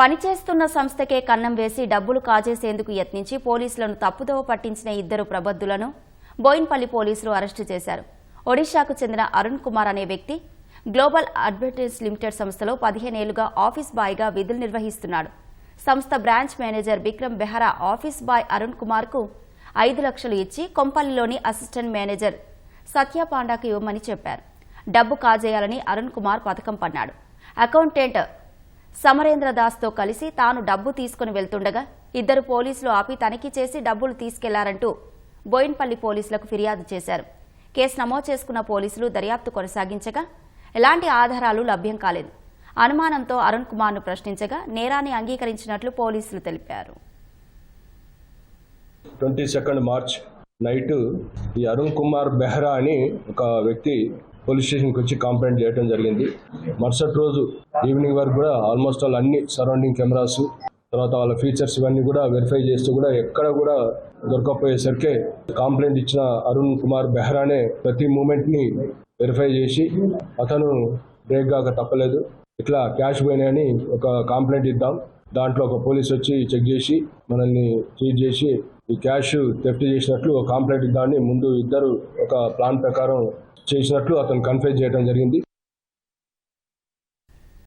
పనిచేస్తున్న సంస్థకే కన్నం వేసి డబ్బులు కాజేసేందుకు యత్నించి పోలీసులను తప్పుదోవ పట్టించిన ఇద్దరు ప్రబుద్ధులను బోయిన్పల్లి పోలీసులు అరెస్టు చేశారు. ఒడిశాకు చెందిన అరుణ్ కుమార్ అనే వ్యక్తి గ్లోబల్ అడ్వర్టైజ్ లిమిటెడ్ సంస్థలో పదిహేనేళ్ళుగా ఆఫీస్ బాయ్గా విధులు నిర్వహిస్తున్నాడు. సంస్థ branch manager Vikram Behara office boy Arun కుమార్కు ఐదు లక్షలు ఇచ్చి కొంపల్లిలోని అసిస్టెంట్ మేనేజర్ సత్యపాండాకు ఇవ్వమని చెప్పారు. డబ్బు కాజేయాలని అరుణ్ కుమార్ పథకం పన్నాడు. అకౌంటెంట్ సమరేంద్ర దాస్తో కలిసి తాను డబ్బు తీసుకుని వెళ్తుండగా ఇద్దరు పోలీసులు ఆపి తనిఖీ చేసి డబ్బులు తీసుకెళ్ళారంటూ బోయిన్పల్లి పోలీసులకు ఫిర్యాదు చేశారు. కేసు నమోదు చేసుకున్న పోలీసులు దర్యాప్తు కొనసాగించగా ఎలాంటి ఆధారాలు లభ్యం కాలేదు. అనుమానంతో అరుణ్ కుమార్ను ప్రశ్నించగా నేరాన్ని అంగీకరించినట్లు పోలీసులు తెలిపారు. ట్వంటీ సెకండ్ మార్చ్ నైట్ ఈ అరుణ్ కుమార్ బెహ్రా అని ఒక వ్యక్తి పోలీస్ స్టేషన్కి వచ్చి కంప్లైంట్ చేయడం జరిగింది. మరుసటి రోజు ఈవినింగ్ వరకు కూడా ఆల్మోస్ట్ ఆల్ అన్ని సరౌండింగ్ కెమెరాస్ తర్వాత వాళ్ళ ఫీచర్స్ ఇవన్నీ కూడా వెరిఫై చేస్తూ కూడా ఎక్కడ కూడా దొరకకపోయేసరికి కంప్లైంట్ ఇచ్చిన అరుణ్ కుమార్ బెహ్రానే ప్రతి మూమెంట్ని వెరిఫై చేసి అతను బ్రేక్ కాక తప్పలేదు. ఇట్లా క్యాష్ పోయినాయని ఒక కంప్లైంట్ ఇద్దాం. దాంట్లో ఒక పోలీస్ వచ్చి చెక్ చేసి మనల్ని చీట్ చేసి ఈ క్యాష్ థెఫ్ట్ చేసినట్లు ఒక కంప్లైంట్ ఇద్దామని ముందు ఇద్దరు ఒక ప్లాన్ ప్రకారం చేసినట్లు అతను కన్ఫ్యూజ్ చేయడం జరిగింది.